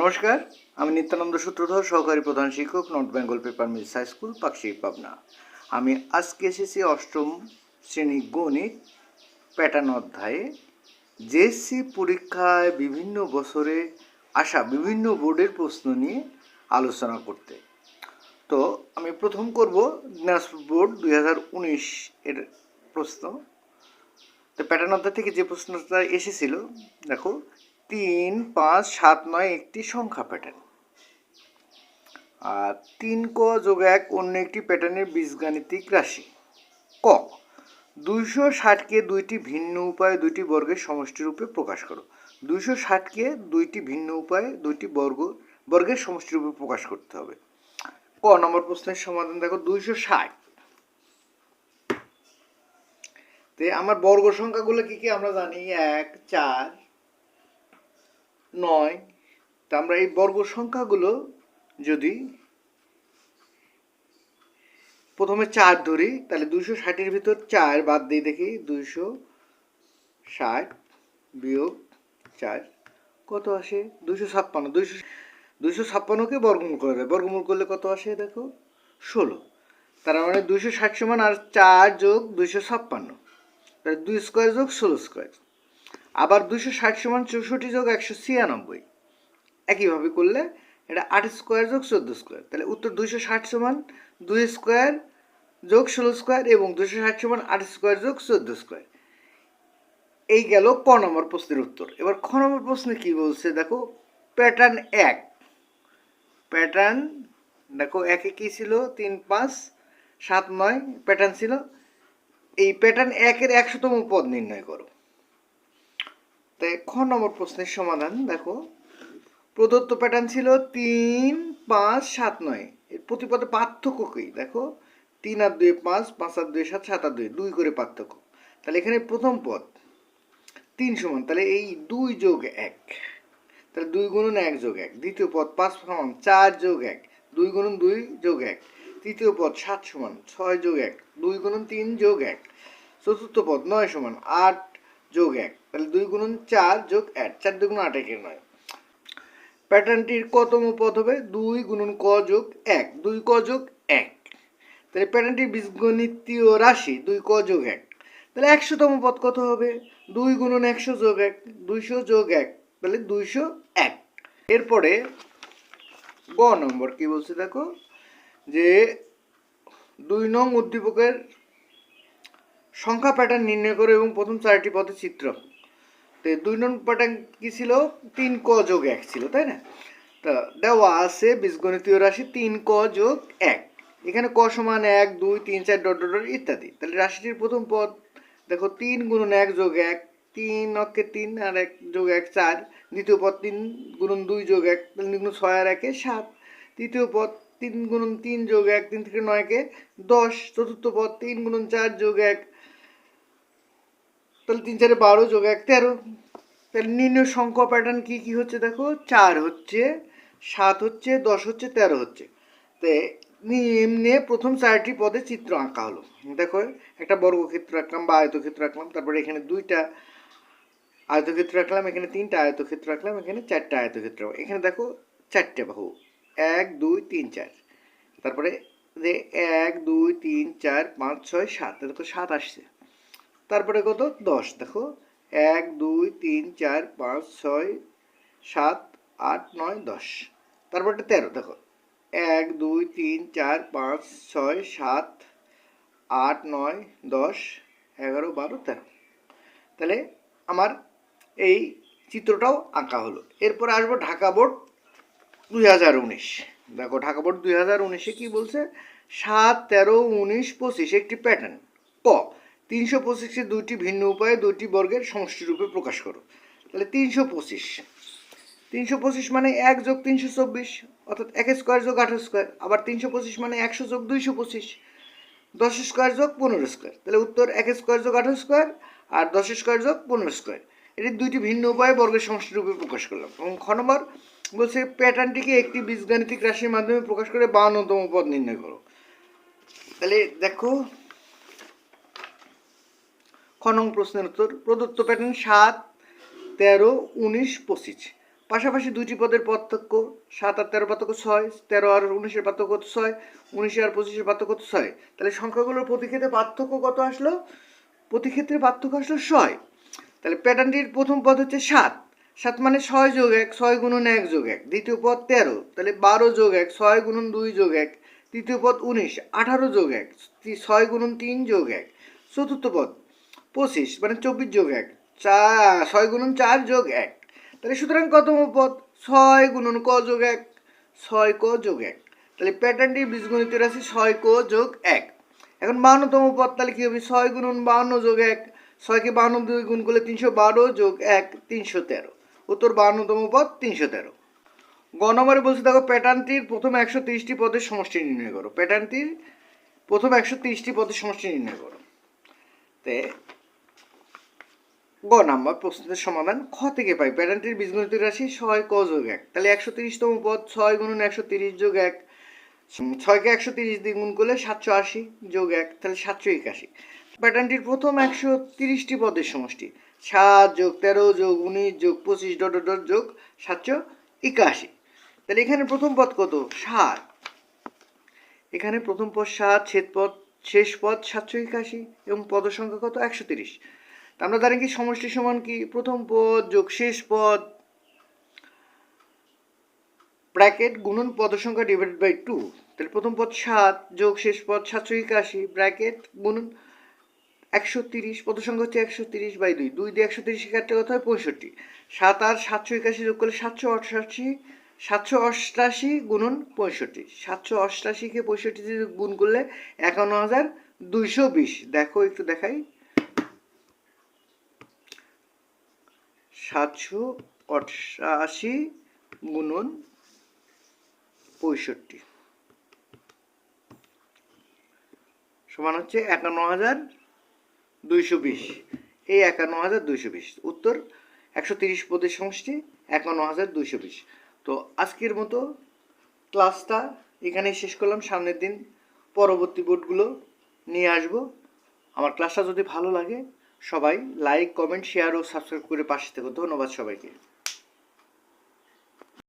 নমস্কার, আমি নিত্যানন্দ সূত্রধর, সহকারী প্রধান শিক্ষক, north Bengal paper mills high school Pakshi Pabna. আমি আজকে এসেছি অষ্টম শ্রেণি গণিত প্যাটার্ন অধ্যায়ে। জেএসসি পরীক্ষায় বিভিন্ন বছরে আসা বিভিন্ন বোর্ডের প্রশ্ন নিয়ে আলোচনা করতে। তো আমি প্রথম করব দিনাজপুর বোর্ড দুই হাজার উনিশ এর প্রশ্ন। তো প্যাটার্ন অধ্যায় থেকে যে প্রশ্নটা এসেছিল, দেখো তিন, পাঁচ, সাত, নয় একটি সংখ্যা প্যাটার্ন আর তিন ক যোগ এক অন্য একটি প্যাটার্নের বীজগাণিতিক রাশি। ক, দুইশো ষাটকে দুইটি ভিন্ন উপায়ে দুইটি বর্গের সমষ্টি রূপে প্রকাশ করো। দুইশো ষাটকে দুইটি ভিন্ন উপায়ে দুইটি বর্গ, বর্গের সমষ্টি রূপে প্রকাশ করতে হবে। ক, নম্বর প্রশ্নের সমাধান দেখো, দুইশো ষাট। তে আমার বর্গ সংখ্যাগুলো কি কি আমরা জানি? এক, চার নয়, তা আমরা এই বর্গ সংখ্যাগুলো যদি প্রথমে চার ধরি, তাহলে দুইশো ষাটের ভিতর চার বাদ দিয়ে দেখি দুইশো ষাট বিয়োগ চার। কত আসে? দুইশো ছাপ্পান্ন। দুইশো দুইশো ছাপ্পান্নকে বর্গমূল করে বর্গমূল করলে কত আসে দেখো? ষোলো। তার মানে দুইশো ষাট সমান আর চার যোগ দুইশো ছাপ্পান্ন। তাহলে দুই স্কোয়ার যোগ ষোলো স্কোয়ার। আবার দুশো ষাট সমান চৌষট্টি যোগ একশো ছিয়ানব্বই। একইভাবে করলে এটা আট স্কোয়ার যোগ চোদ্দ স্কোয়ার। তাহলে উত্তর দুশো ষাট সমান দুই স্কোয়ার যোগ ষোলো স্কোয়ার এবং দুশো ষাট সমান আট স্কোয়ার যোগ চোদ্দ স্কোয়ার। এই গেল ক নম্বর প্রশ্নের উত্তর। এবার খ নম্বর প্রশ্নে কি বলছে? দেখো প্যাটার্ন এক। প্যাটার্ন দেখো, একে কি ছিল? তিন, পাঁচ, সাত, নয় প্যাটার্ন ছিল। এই প্যাটার্ন একের একশোতম পদ নির্ণয় করো। তাই খ নম্বর প্রশ্নের সমাধান, দেখো। প্রদত্ত প্যাটার্ন ছিল তিন, পাঁচ, সাত, নয়। এর প্রতিপদে পার্থক্য কী? দেখো, তিন আর দুই পাঁচ পাঁচ আর দুই সাত সাত আর দুই দুই করে পার্থক্য। তাহলে এখানে প্রথম পদ, তিন সমান, তাহলে এই দুই যোগ এক। তাহলে দুই গুণন এক যোগ এক। দ্বিতীয় পদ পাঁচ সমান চার যোগ এক। দুই গুণন দুই যোগ এক। তৃতীয় পদ সাত সমান ছয় যোগ এক। দুই গুণন তিন যোগ এক। চতুর্থ পদ নয় সমান আট যোগ এক। তাহলে দুই গুণন চার যোগ এক। চার দুগুণ আট একের নয়। প্যাটার্নটির কতম পদ হবে? দুই গুণন ক যোগ এক। দুই ক যোগ এক। তাহলে প্যাটার্নটির বীজগণিতীয় রাশি দুই ক যোগ এক। তাহলে একশোতম পদ কত হবে? দুই গুণন একশো যোগ এক। দুইশো যোগ এক। তাহলে দুইশো এক। এরপরে গ নম্বর কি বলছে দেখো? যে দুই নং উদ্দীপকের সংখ্যা প্যাটার্ন নির্ণয় করো এবং প্রথম চারটি পদে চিত্র। তো দুই নং প্যাটার্ন কী ছিল? তিন ক যোগ এক ছিল, তাই না? তা দেওয়া আছে বীজগণিতীয় রাশি তিন ক যোগ এক। এখানে ক সমান এক, দুই, তিন, চার, ডট ডট ইত্যাদি। তাহলে রাশিটির প্রথম পদ, দেখো তিন গুণন এক যোগ এক, তিন অক্ষে তিন আর এক যোগ এক চার। দ্বিতীয় পদ তিন গুণন দুই যোগ এক তিন গুণ ছয় আর একে সাত। তৃতীয় পদ তিন গুণন তিন যোগ এক, তিন থেকে নয়কে দশ। চতুর্থ পদ তিন গুণন চার যোগ এক তাহলে তিন চারে বারো যোগ এক তেরো। তাহলে নির্ণয় সংখ্যা প্যাটার্ন কী কী হচ্ছে দেখো? চার হচ্ছে, সাত হচ্ছে, দশ হচ্ছে, তেরো হচ্ছে। তো নিম্নে প্রথম চারটি পদে চিত্র আঁকা হলো। দেখো, একটা বর্গক্ষেত্র আঁকলাম বা আয়তক্ষেত্র আঁকলাম, তারপরে এখানে দুইটা আয়তক্ষেত্র আঁকলাম, এখানে তিনটা আয়তক্ষেত্র আঁকলাম, এখানে চারটা আয়তক্ষেত্র এখানে দেখো চারটে বাহু, এক, দুই, তিন, চার। তারপরে যে এক, দুই, তিন, চার, পাঁচ, ছয়, সাত দেখো সাত আসছে। তারপরে কত? দশ। দেখো, এক, দুই, তিন, চার, পাঁচ, ছয়, সাত, আট, নয়, দশ। তারপরে তেরো, দেখো। এক, দুই, তিন, চার, পাঁচ, ছয়, সাত, আট, নয়, দশ, এগারো, বারো, তেরো। তাহলে আমার এই চিত্রটাও আঁকা হলো। এরপর আসব ঢাকা বোর্ড দুই হাজার উনিশ। দেখো, ঢাকা বোর্ড দুই হাজার উনিশে কী বলছে? সাত, তেরো, উনিশ, পঁচিশ, একটি প্যাটার্ন ক? তিনশো পঁচিশে দুইটি ভিন্ন উপায়ে দুইটি বর্গের সমষ্টি রূপে প্রকাশ করো। তাহলে তিনশো পঁচিশ। তিনশো পঁচিশ মানে এক যোগ তিনশো চব্বিশ, অর্থাৎ এক স্কোয়ার যোগ আঠারো স্কোয়ার। আবার তিনশো পঁচিশ মানে একশো যোগ দুইশো পঁচিশ, দশ স্কোয়ার যোগ পনেরো স্কোয়ার। তাহলে উত্তর এক স্কোয়ার যোগ আঠারো স্কোয়ার আর দশ স্কোয়ার যোগ পনেরো স্কোয়ার। এটি দুইটি ভিন্ন উপায়ে বর্গের সমষ্টি রূপে প্রকাশ করলাম। এবং খ নম্বর বলছে প্যাটার্নটিকে একটি বীজগাণিতিক রাশির মাধ্যমে প্রকাশ করে বাউন্নতম পদ নির্ণয় করো। তাহলে দেখো খ নং প্রশ্নের উত্তর, প্রদত্ত প্যাটার্ন সাত, তেরো, উনিশ, পঁচিশ। পাশাপাশি দুইটি পদের পার্থক্য, সাত আর তেরো পার্থক্য ছয়, তেরো আর উনিশের পার্থক্য ছয়, উনিশে আর পঁচিশের পার্থক্য ছয়। তাহলে সংখ্যাগুলোর প্রতিক্ষেত্রে পার্থক্য কত আসলো? প্রতিক্ষেত্রে পার্থক্য আসলো ছয়। তাহলে প্যাটার্নটির প্রথম পদ হচ্ছে সাত। সাত মানে ছয় যোগ এক, ছয় গুণন এক যোগ এক। দ্বিতীয় পদ তেরো। তাহলে বারো যোগ এক, ছয় গুণন দুই যোগ এক। তৃতীয় পদ উনিশ, আঠারো যোগ এক, ছয় গুণন তিন যোগ এক। চতুর্থ পদ পঁচিশ মানে চব্বিশ যোগ এক, চার, ছয় গুণন চার যোগ এক। তাহলে সুতরাং কতম পদ? ছয় গুণন ক যোগ এক, ছয় ক যোগ এক। তাহলে প্যাটার্নটি বীজগণিত রাশি ছয় ক যোগ এক। এখন বাউন্নতম পদ, তাহলে কী হবে? ছয় গুণন বাউন্ন যোগ এক, ছয়কে বাউন্ন দুই গুণ করলে তিনশো বারো যোগ এক, তিনশো তেরো। উত্তর বাউন্নতম পদ, তিনশো তেরো। গ নম্বরে বলছে, দেখো প্যাটার্নটির প্রথম একশো তিরিশটি পদের সমষ্টি নির্ণয় করো। প্যাটার্নটির প্রথম একশো তিরিশটি পদের সমষ্টি নির্ণয় করো। তে গ নাম্বার প্রশ্নের সমাধান খ থেকে পাই। প্যাটার্নটির বীজগণিত রাশি ছয় ক যোগ এক। তাহলে একশো তিরিশতম পদ ছয় গুণন একশো তিরিশ যোগ এক। ছয়কে একশো তিরিশ দিয়ে গুণ করলে সাতশো আশি যোগ এক, তাহলে সাতশো একাশি। প্যাটার্নটির প্রথম একশো তিরিশটি পদের সমষ্টি। সাত যোগ তেরো যোগ উনিশ যোগ পঁচিশ ডট ডট যোগ সাতশো একাশি। তাহলে এখানে প্রথম পদ কত? সাত। এখানে প্রথম পদ সাত, ছেদ পদ, শেষ পদ সাতশো একাশি এবং পদ সংখ্যা কত? একশো তিরিশ। তা আমরা জানি কি, সমষ্টি সমান কি? প্রথম পদ, যোগ শেষ পদ, ব্র্যাকেট গুণন পদ সংখ্যা ডিভাইডেড বাই টু তাহলে প্রথম পদ সাত, যোগ শেষ পদ সাতশো একাশি, ব্র্যাকেট গুণন একশো তিরিশ পদ সংখ্যা হচ্ছে একশো তিরিশ বাই দুই। দুই দিয়ে একশো তিরিশ কাটতে কথা হয়? পঁয়ষট্টি। সাত আর সাতশো একাশি যোগ করলে সাতশো অষ্টাশি সাতশো অষ্টাশি গুণন পঁয়ষট্টি। সাতশো অষ্টাশিকে পঁয়ষট্টি গুণ করলে একান্ন হাজার দুইশো বিশ। দেখো, একটু দেখাই। সাতশো অষ্টাশি গুণন পঁয়ষট্টি। সমান হচ্ছে একান্ন হাজার দুইশো বিশ। এই একান্ন হাজার দুইশো বিশ। উত্তর, একশো তিরিশ পদের সমষ্টি, একান্ন হাজার দুইশো বিশ। তো আজকের মতো ক্লাসটা এখানেই শেষ করলাম। সামনের দিন পরবর্তী বোর্ডগুলো নিয়ে আসব। আমার ক্লাসটা যদি ভালো লাগে সবাই লাইক কমেন্ট শেয়ার ও সাবস্ক্রাইব করে পাশে থেকো। ধন্যবাদ সবাইকে।